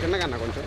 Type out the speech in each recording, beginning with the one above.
కిందకన్నా కొంచెం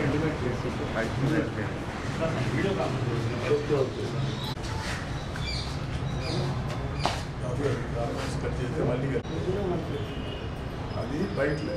కిందకన్నా కొంచెం ఓకేనా ఇక్కడ ఆగిపోతాం అది బయటలే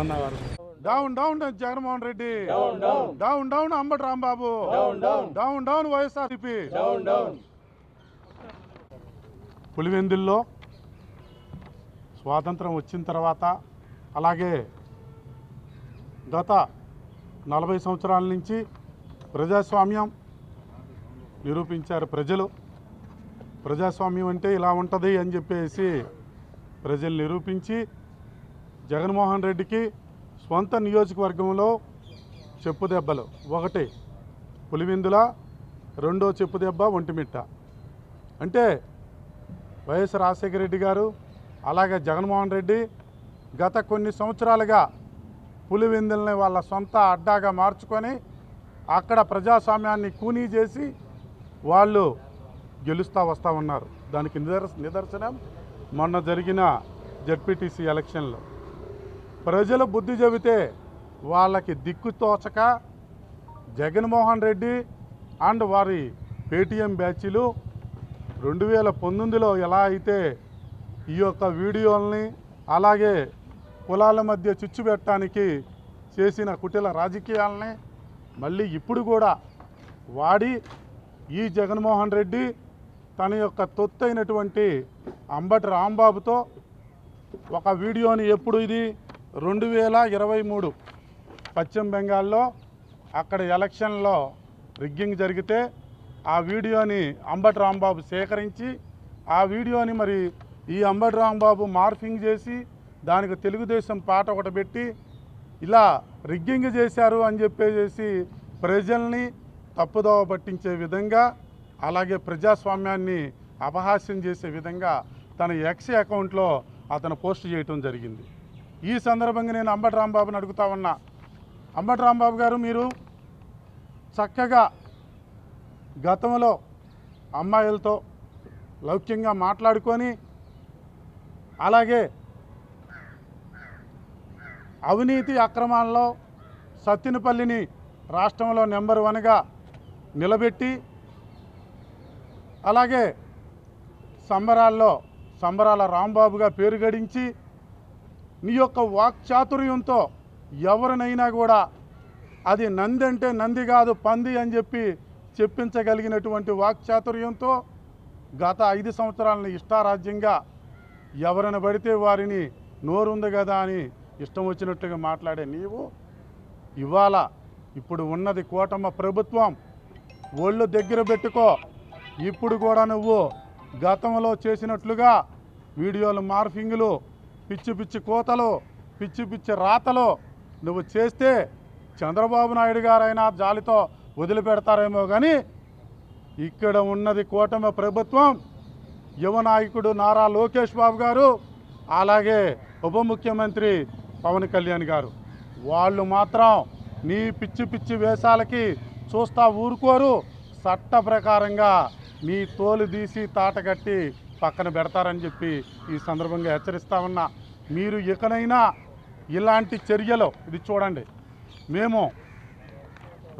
బాగున్నారు down down Jaganmohan Reddy. Down down Ambati Rambabu. Down down YSRCP. పులివెందుల్లో స్వాతంత్రం వచ్చిన తర్వాత అలాగే గత నలభై సంవత్సరాల నుంచి ప్రజాస్వామ్యం నిరూపించారు ప్రజలు. ప్రజాస్వామ్యం అంటే ఇలా ఉంటుంది అని చెప్పేసి ప్రజలు నిరూపించి జగన్మోహన్ రెడ్డికి స్వంత నియోజకవర్గంలో చెప్పు దెబ్బలు. ఒకటి పులివిందుల రెండో చెప్పు దెబ్బ ఒంటిమిట్ట అంటే వైఎస్ రాజశేఖర రెడ్డి గారు అలాగే జగన్మోహన్ రెడ్డి గత కొన్ని సంవత్సరాలుగా పులివెందుల్ని వాళ్ళ సొంత అడ్డాగా మార్చుకొని అక్కడ ప్రజాస్వామ్యాన్ని కూనీ చేసి వాళ్ళు గెలుస్తూ వస్తూ ఉన్నారు. దానికి నిదర్శ నిదర్శనం మొన్న జరిగిన జడ్పీటీసీ ఎలక్షన్లో. ప్రజలు బుద్ధి చెబితే వాళ్ళకి దిక్కు తోచక జగన్మోహన్ రెడ్డి అండ్ వారి పేటీఎం బ్యాచ్లు రెండు వేల పంతొమ్మిదిలో ఎలా అయితే ఈ యొక్క వీడియోల్ని అలాగే కులాల మధ్య చిచ్చు పెట్టడానికి చేసిన కుటిల రాజకీయాలని మళ్ళీ ఇప్పుడు కూడా వాడి ఈ జగన్మోహన్ రెడ్డి తన యొక్క తొత్తైనటువంటి అంబటి రాంబాబుతో ఒక వీడియోని ఎప్పుడు ఇది? రెండు వేల ఇరవై మూడు పశ్చిమ బెంగాల్లో అక్కడ ఎలక్షన్లో రిగ్గింగ్ జరిగితే ఆ వీడియోని అంబటి రాంబాబు సేకరించి ఆ వీడియోని మరి ఈ అంబటి రాంబాబు మార్ఫింగ్ చేసి దానికి తెలుగుదేశం పాట ఒకటి పెట్టి ఇలా రిగ్గింగ్ చేశారు అని చెప్పేసి ప్రజల్ని తప్పుదోవ పట్టించే విధంగా అలాగే ప్రజాస్వామ్యాన్ని అపహాస్యం చేసే విధంగా తన ఎక్స్ అకౌంట్లో అతను పోస్ట్ చేయటం జరిగింది. ఈ సందర్భంగా నేను అంబటి రాంబాబుని అడుగుతా ఉన్నా. అంబటి రాంబాబు గారు మీరు చక్కగా గతంలో అమ్మాయిలతో లౌక్యంగా మాట్లాడుకొని అలాగే అవినీతి అక్రమాల్లో సత్తినపల్లిని రాష్ట్రంలో నెంబర్ వన్గా నిలబెట్టి అలాగే సంబరాల్లో సంబరాల రాంబాబుగా పేరు గడించి నీ యొక్క వాక్చాతుర్యంతో ఎవరినైనా కూడా అది నంది అంటే నంది కాదు పంది అని చెప్పి చెప్పించగలిగినటువంటి వాక్చాతుర్యంతో గత ఐదు సంవత్సరాలను ఇష్టారాజ్యంగా ఎవరిని పడితే వారిని నోరు ఉంది కదా అని ఇష్టం వచ్చినట్లుగా మాట్లాడే నీవు ఇవాళ ఇప్పుడు ఉన్నది కూటమ ప్రభుత్వం ఒళ్ళు దగ్గర పెట్టుకో. ఇప్పుడు కూడా నువ్వు గతంలో చేసినట్లుగా వీడియోలు మార్ఫింగ్లు పిచ్చి పిచ్చి కోతలు పిచ్చి పిచ్చి రాతలు నువ్వు చేస్తే చంద్రబాబు నాయుడు గారైనా జాలితో వదిలిపెడతారేమో కానీ ఇక్కడ ఉన్నది కూటమి ప్రభుత్వం యువ నాయకుడు నారా లోకేష్ బాబు గారు అలాగే ఉప ముఖ్యమంత్రి పవన్ కళ్యాణ్ గారు. వాళ్ళు మాత్రం నీ పిచ్చి పిచ్చి వేషాలకి చూస్తా ఊరుకోరు. చట్ట ప్రకారంగా నీ తోలు తీసి తాటగట్టి పక్కన పెడతారని చెప్పి ఈ సందర్భంగా హెచ్చరిస్తా ఉన్నా. మీరు ఇకనైనా ఇలాంటి చర్యలు ఇది చూడండి మేము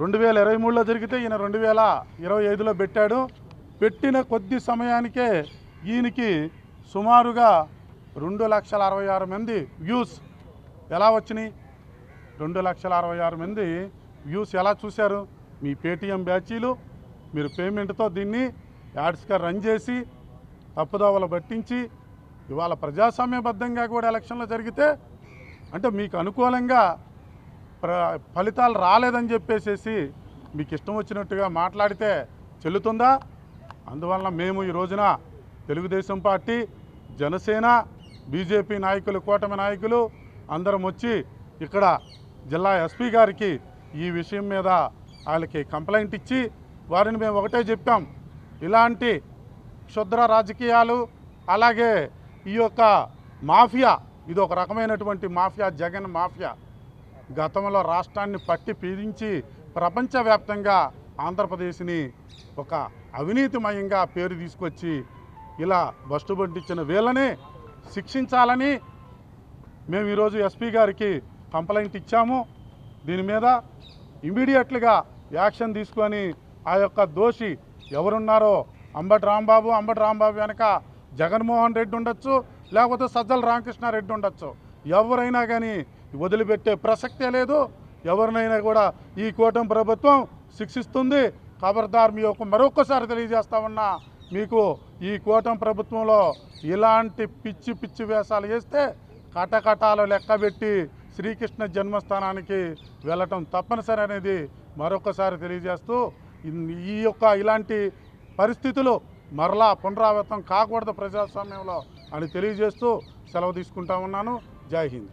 రెండు వేల ఇరవై మూడులో జరిగితే ఈయన రెండు వేల ఇరవై ఐదులో పెట్టాడు. పెట్టిన కొద్ది సమయానికే ఈయనకి సుమారుగా రెండు లక్షల అరవై ఆరు మంది వ్యూస్ ఎలా వచ్చినాయి? రెండు లక్షల అరవై ఆరు మంది వ్యూస్ ఎలా చూశారు? మీ పేటీఎం బ్యాచీలు మీరు పేమెంట్తో దీన్ని యాడ్స్గా రన్ చేసి తప్పుదోవలు పట్టించి ఇవాళ ప్రజాస్వామ్యబద్ధంగా కూడా ఎలక్షన్లు జరిగితే అంటే మీకు అనుకూలంగా ప్ర ఫలితాలు రాలేదని చెప్పేసేసి మీకు ఇష్టం వచ్చినట్టుగా మాట్లాడితే చెల్లుతుందా? అందువలన మేము ఈ రోజున తెలుగుదేశం పార్టీ జనసేన బీజేపీ నాయకులు కూటమి నాయకులు అందరం వచ్చి ఇక్కడ జిల్లా ఎస్పీ గారికి ఈ విషయం మీద వాళ్ళకి కంప్లైంట్ ఇచ్చి వారిని మేము ఒకటే చెప్పాం. ఇలాంటి క్షుద్ర రాజకీయాలు అలాగే ఈ యొక్క మాఫియా ఇది ఒక రకమైనటువంటి మాఫియా జగన్ మాఫియా. గతంలో రాష్ట్రాన్ని పట్టి పీడించి ప్రపంచవ్యాప్తంగా ఆంధ్రప్రదేశ్ని ఒక అవినీతిమయంగా పేరు తీసుకొచ్చి ఇలా బస్టు పట్టించిన వీళ్ళని శిక్షించాలని మేము ఈరోజు ఎస్పీ గారికి కంప్లైంట్ ఇచ్చాము. దీని మీద ఇమీడియట్లుగా యాక్షన్ తీసుకొని ఆ యొక్క దోషి ఎవరున్నారో అంబటి రాంబాబు అంబటి రాంబాబు వెనక జగన్మోహన్ రెడ్డి ఉండొచ్చు లేకపోతే సజ్జల రామకృష్ణారెడ్డి ఉండొచ్చు. ఎవరైనా కానీ వదిలిపెట్టే ప్రసక్తే లేదు. ఎవరినైనా కూడా ఈ కూటమి ప్రభుత్వం శిక్షిస్తుంది. ఖబర్దార్ మీ యొక్క మరొకసారి తెలియజేస్తా ఉన్నా మీకు ఈ కూటమి ప్రభుత్వంలో ఇలాంటి పిచ్చి పిచ్చి వేషాలు వేస్తే కటకటాలు లెక్కబెట్టి శ్రీకృష్ణ జన్మస్థానానికి వెళ్ళటం తప్పనిసరి అనేది మరొకసారి తెలియజేస్తూ ఈ యొక్క ఇలాంటి పరిస్థితులు మరలా పునరావృతం కాకూడదు ప్రజాస్వామ్యంలో అని తెలియజేస్తూ సెలవు తీసుకుంటా ఉన్నాను. జై హింద్.